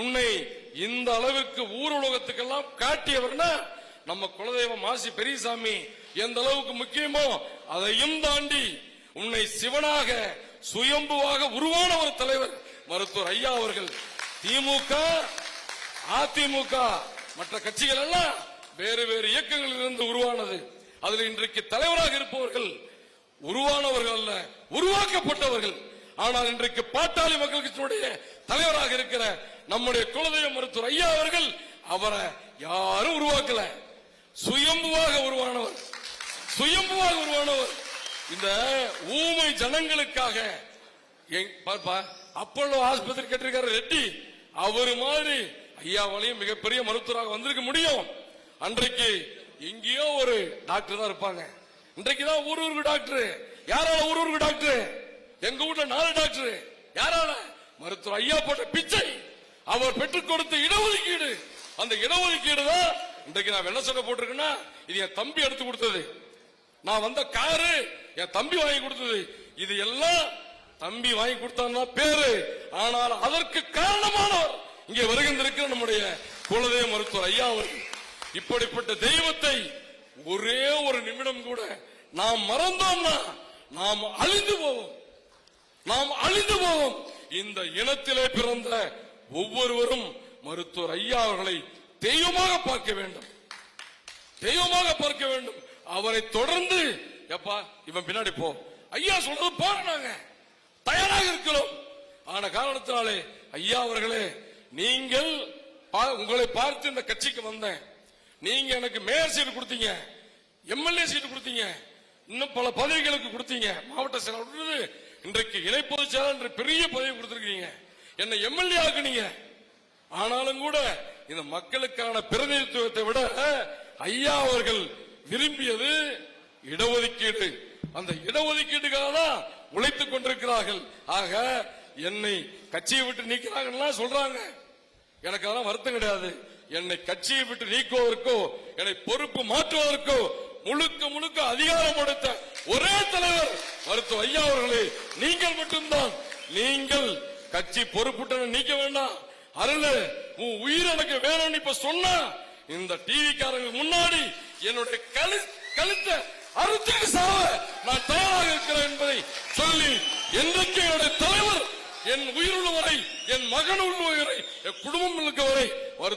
உன்னை இந்த அளவிற்கு ஊர் உலகத்துக்கெல்லாம் காட்டியவர்னா நம்ம குலதெய்வம் மாசி பெரியசாமி. எந்த அளவுக்கு முக்கியமோ அதையும் தாண்டி உன்னை சிவனாக சுயம்புவாக உருவான ஒரு தலைவர் மருத்துவர் ஐயா அவர்கள். திமுக அதிமுக மற்ற கட்சிகள் எல்லாம் வேறு வேறு இயக்கங்களில் இருந்து உருவானது. அதில் இன்றைக்கு தலைவராக இருப்பவர்கள் உருவானவர்கள் அல்ல உருவாக்கப்பட்டவர்கள். ஆனால் இன்றைக்கு பாட்டாளி மக்கள் கட்சியினுடைய தலைவராக இருக்கிற நம்முடைய குலதெய்வ மருத்துவர் ஐயா அவர்கள் அவரை யாரும் உருவாக்கல. சுயம்புவாக உருவானவர். சுயம்புவாக உருவானவர். இந்த ஊமை ஜனங்களுக்காக எங்- அப்பல்லோ ஆஸ்பத்திரி கட்டிருக்காரு ரெட்டி. அவரு மாதிரி ஐயாவாலையும் மிகப்பெரிய மருத்துவராக வந்திருக்க முடியும். அன்றைக்கு எங்கேயோ ஒரு டாக்டர் தான் இருப்பாங்க. இன்றைக்கு தான் ஊர் ஊருக்கு டாக்டர் யாரால ஒரு ஊருக்கு டாக்டர் எங்க வீட்டுல நாலு டாக்டர் யாரால? மருத்துவர் ஐயா போட்ட பிச்சை. அவர் பெற்றுக் கொடுத்த இடஒதுக்கீடு. அந்த இடஒதுக்கீடு தான் இன்றைக்கு நான் வெள்ள சொல்ல போட்டிருக்கேன்னா இது என் தம்பி எடுத்து கொடுத்தது. நான் வந்த காரு என் தம்பி வாங்கி கொடுத்தது. இது எல்லாம் தம்பி வாங்கி கொடுத்தான்னா பேரு. ஆனால் அதற்கு காரணமானவர் இங்கே வருகின்றிருக்கிற நம்முடைய குலதெய்வ மருத்துவர் ஐயா அவர்கள். இப்படிப்பட்ட தெய்வத்தை ஒரே ஒரு நிமிடம் கூட நாம் மறந்தோம்னா நாம் அழிந்து போவோம். நாம் அழிந்து போவோம். இந்த இனத்திலே பிறந்த ஒவ்வொருவரும் மருத்துவர் ஐயா அவர்களை தெய்வமாக பார்க்க வேண்டும். தெய்வமாக பார்க்க வேண்டும். அவரை தொடர்ந்து எப்பா இவன் பின்னாடி போ. ஐயா சொல்றது போறாங்க தயாராக இருக்கிறோம். ஆன காரணத்தினாலே ஐயா அவர்களே நீங்கள் பா- உங்களை பார்த்து இந்த கட்சிக்கு வந்தேன். நீங்க எனக்கு மேயர் சீட்டு கொடுத்தீங்க. எம்எல்ஏ சீட்டு கொடுத்தீங்க. இன்னும் பல பதவிகளுக்கு கொடுத்தீங்க. மாவட்ட செயலாளர் இன்றைக்கு இணை பொதுச் செயலாளர் என்ற பெரிய பதவி கொடுத்திருக்கீங்க. என்னை எம்எல்ஏ ஆக்குனீங்க? ஆனாலும் கூட இந்த மக்களுக்கான பிரதிநிதித்துவத்தை விட ஐயா அவர்கள் விரும்பியது இடஒதுக்கீடு. அந்த இடஒதுக்கீடுக்காக தான் உழைத்துக் கொண்டிருக்கிறார்கள். ஆக என்னை கட்சியை விட்டு நீக்கிறாங்கன்னா சொல்றாங்க. எனக்கு அதெல்லாம் வருத்தம் கிடையாது. என்னை கட்சியை விட்டு நீக்குவதற்கோ என்னை பொறுப்பு மாற்றுவதற்கோ முழுக்க முழுக்க அதிகாரம் கொடுத்த ஒரே தலைவர் மருத்துவ ஐயா அவர்களே நீங்கள் மட்டும்தான். நீங்கள் கட்சி பொறுப்புட்டு நீக்க வேண்டாம். அருள் உன் உயிர் எனக்கு வேணும்னு இப்ப சொன்னா இந்த டிவி காரங்க முன்னாடி என்னுடைய கழு கழுத்தை அறுத்துக்கு சாவ நான் தயாராக இருக்கிறேன் என்பதை சொல்லி என்றைக்கு என்னுடைய தலைவர் என் உயிர் உள்ளவரை என் மகன் உள்ளவரை என் குடும்பம் இருக்க வரை மருத்துவ